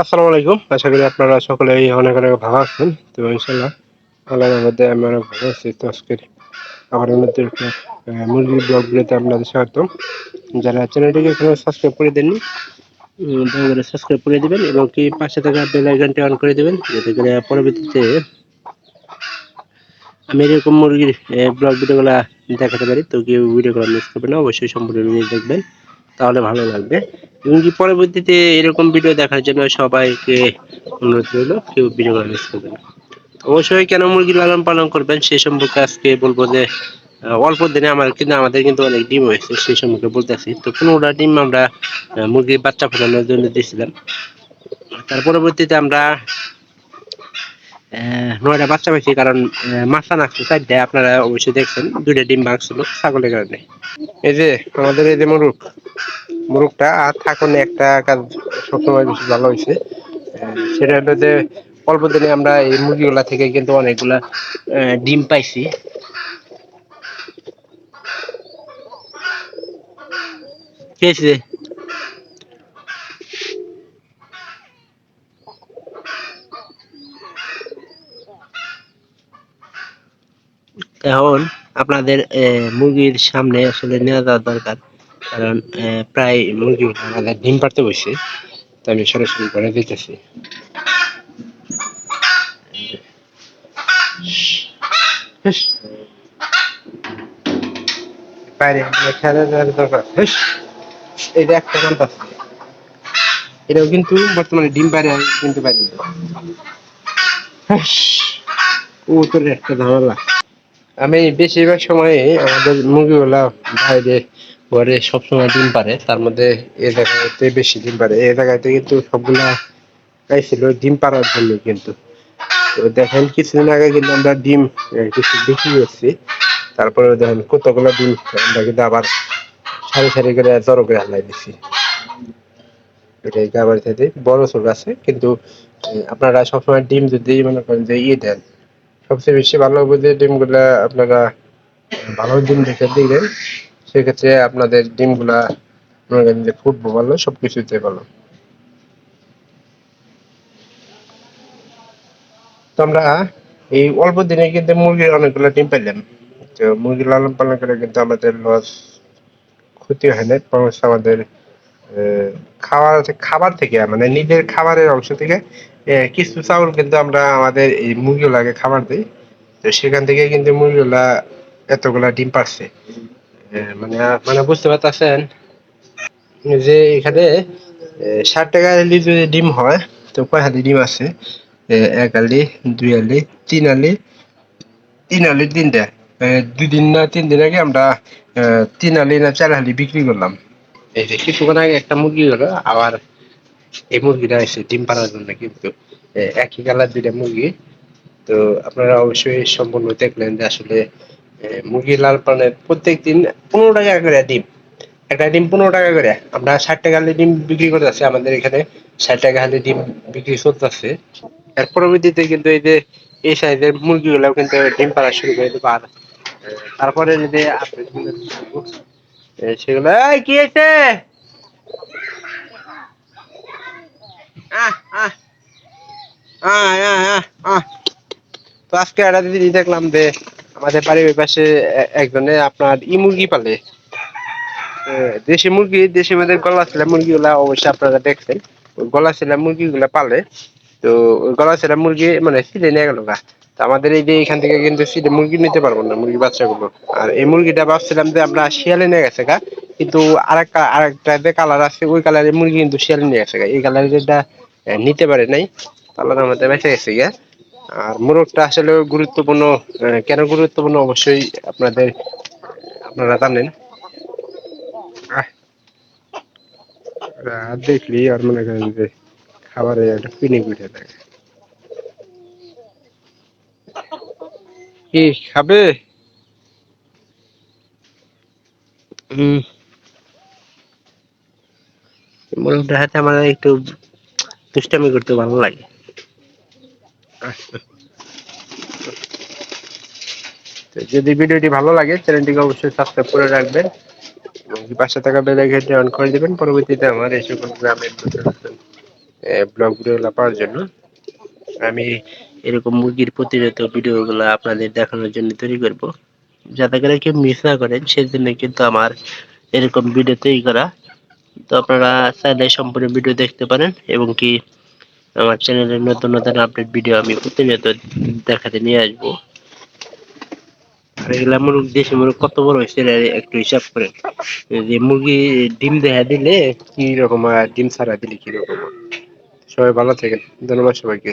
আসসালামু আলাইকুম। আশা করি আপনারা সকলেই অনেক অনেক ভালো আছেন। তো ইনশাল্লাহ আল্লাহর মধ্যে আমি অনেক ভালো আছি। তো আজকের আমার আহ, মুরগির ব্লগ আপনাদের স্বাগতম। যারা চ্যানেলটিকে এখনও সাবস্ক্রাইব করে দেননি দয়া করে সাবস্ক্রাইব করে দিবেন এবং কি পাশে থাকা বেল আইকনটি অন করে দিবেন যাতে করে পরবর্তীতে আমি এরকম মুরগির ব্লগ ভিডিওগুলো দেখাতে পারি। তো কেউ ভিডিওগুলো মিস করবেন অবশ্যই সম্পূর্ণ দেখবেন। তাহলে ভালো লাগবে। এবং কি পরবর্তীতে এরকম ভিডিও দেখার জন্য সবাইকে অনুরোধ রইল, কেউ ভিডিওগুলো মিস করবেন অবশ্যই কেন মুরগি লালন পালন করবেন সে সম্পর্কে আজকে বলব যে অল্প দিনে আমার কিন্তু, আমাদের কিন্তু অনেক ডিম হয়েছে সেই সম্পর্কে বলতেছি। তো পনেরোটা ডিম আমরা মুরগির বাচ্চা ফোটানোর জন্য দিয়েছিলাম। তার পরবর্তীতে আমরা নয়টা বাচ্চা পাইছি, কারণ মাথা নাকছে চারটে, আপনারা অবশ্যই দেখছেন, দুইটা ডিম ভাঙছিল ছাগলের কারণে। এই যে, আমাদের এই যে মুরুখ মুরুখটা আর থাকুন একটা কাজ সবসময় বেশি ভালো হয়েছে। সেটা হলো যে, অল্প দিনে আমরা এই মুরগিগুলা থেকে কিন্তু অনেকগুলা ডিম পাইছি। কি এখন আপনাদের মুরগির সামনে আসলে নিয়ে যাওয়া দরকার কারণ প্রায় মুরগি আমাদের ডিম পাড়তে বসে, তো আমি সরাসরি করে দিতেছি। বাইরে খেলা দেওয়ার দরকার হুস। একটা পাচ্ছে এটাও কিন্তু বর্তমানে ডিম পারে কিন্তু। হুস। ও তোর একটা ঝামেলা আমি বেশিরভাগ সময় আমাদের মুরগিগুলা বাইরে ঘরে সবসময় ডিম পারে তার মধ্যে এ জায়গাতে বেশি ডিম পারে এ জায়গাতে কিন্তু সবগুলা পাইছিল ডিম পাড়ার জন্য কিন্তু। দেখেন কিছুদিন আগে কিন্তু আমরা ডিম কিছু বিক্রি করছি। তারপরে দেখেন কতগুলো ডিম আমরা কিন্তু আবার সারি সারি করে জড়ো করে হালাই দিছি। থেকে বড় ছোট আছে, কিন্তু আপনারা সবসময় ডিম যদি মনে করেন যে ইয়ে দেন সবচেয়ে বেশি ভালো হবে যে ডিমগুলা আপনারা ভালো ডিম দেখে দিলেন সেক্ষেত্রে আপনাদের ডিমগুলা করেন যে ফুটবো ভালো, সবকিছুতে ভালো। তো আমরা এই অল্প দিনে কিন্তু মুরগির অনেকগুলো ডিম পেলাম তো মুরগি লালন পালন করে কিন্তু আমাদের লস ক্ষতি হয় না আমাদের খাওয়ার খাবার থেকে মানে নিজের খাবারের অংশ থেকে কিছু চাউল কিন্তু আমরা আমাদের এই মুরগিগুলাকে খাবার দিই। তো সেখান থেকে কিন্তু মুরগিগুলা এতগুলা ডিম পারছে। মানে মানে বুঝতে পারতেছেন যে এখানে ষাট টাকা আলি যদি ডিম হয় তো কয় হালি ডিম আছে? এক আলি দুই আলি তিন আলি তিন আলি তিনটা। আহ, দুই দিন না তিন দিন আগে আমরা তিন আলি না চার আলি বিক্রি করলাম। এই যে কিছুক্ষণ আগে একটা মুরগি হলো, আবার এই মুরগিটা এসে ডিম পাড়ার জন্য কিন্তু একই কালার দুইটা মুরগি। তো আপনারা অবশ্যই সম্পূর্ণ দেখলেন যে আসলে মুরগি লাল পালনের প্রত্যেক দিন পনেরো টাকা করে ডিম। একটা ডিম পনেরো টাকা করে। আমরা ষাট টাকা ডিম বিক্রি করতেছি আমাদের এখানে ষাট টাকা হালি ডিম বিক্রি চলতেছে। এর পরবর্তীতে কিন্তু এই যে, এই সাইজের মুরগিগুলো কিন্তু ডিম পাড়া শুরু করে দেবো। আর তারপরে যদি সেগুলো কি হয়েছে? আজকে একটা দিদি দেখলাম যে, আমাদের বাড়ির পাশে একজনে আপনার ই মুরগি পালে। দেশি মুরগি, দেশি আমাদের গলা ছিল মুরগিগুলা অবশ্যই আপনারা দেখছেন। গলা ছিল মুরগিগুলা পালে। তো গলা ছিল মুরগি মানে সিলে নিয়ে গেল গা। আমাদের এই যে এখান থেকে কিন্তু মুরগি নিতে পারব না মুরগি বাচ্চাগুলো। আর এই মুরগিটা ভাবছিলাম যে আমরা শিয়ালে নিয়ে গেছে গা, কিন্তু আরেকটা আরেকটা যে কালার আছে, ওই কালারের মুরগি কিন্তু শিয়ালে নিয়ে গেছে গা। এই কালারের যেটা নিতে পারে নাই আল্লাহর মধ্যে বেঁচে গেছে গা। আর মোরগটা আসলে গুরুত্বপূর্ণ কেন গুরুত্বপূর্ণ অবশ্যই আপনাদের, আপনারা জানেন। দেখলি আর মনে করেন যে খাবারে একটা পিনিক উঠে থাকে। কি খাবে? মোরগটার আমার একটু দুষ্টামি করতে ভালো লাগে। যদি ভিডিওটি ভালো লাগে চ্যানেলটিকে অবশ্যই সাবস্ক্রাইব করে রাখবেন। পাশে থাকা বেল আইকনটি অন করে দিবেন। পরবর্তীতে আমার এই সকল গ্রামের ব্লগ ভিডিওগুলো পাওয়ার জন্য। আমি এরকম মুরগির প্রতিনিয়ত ভিডিওগুলো আপনাদের দেখানোর জন্য তৈরি করব। যাতে করে কেউ মিস না করেন, সেজন্য কিন্তু আমার এরকম ভিডিও তৈরি করা। তো আপনারা চাইলে সম্পূর্ণ ভিডিও দেখতে পারেন এবং কি আমার চ্যানেলের নতুন নতুন আপডেট ভিডিও আমি প্রতিনিয়ত দেখাতে নিয়ে আসব। এগুলা মুরগ, দেশি মুরগ কত বড় একটু হিসাব করেন। যে মুরগি ডিম দেখা দিলে কি রকম ডিম ছাড়া দিলে কি রকম? সবাই ভালো থাকেন, ধন্যবাদ সবাইকে।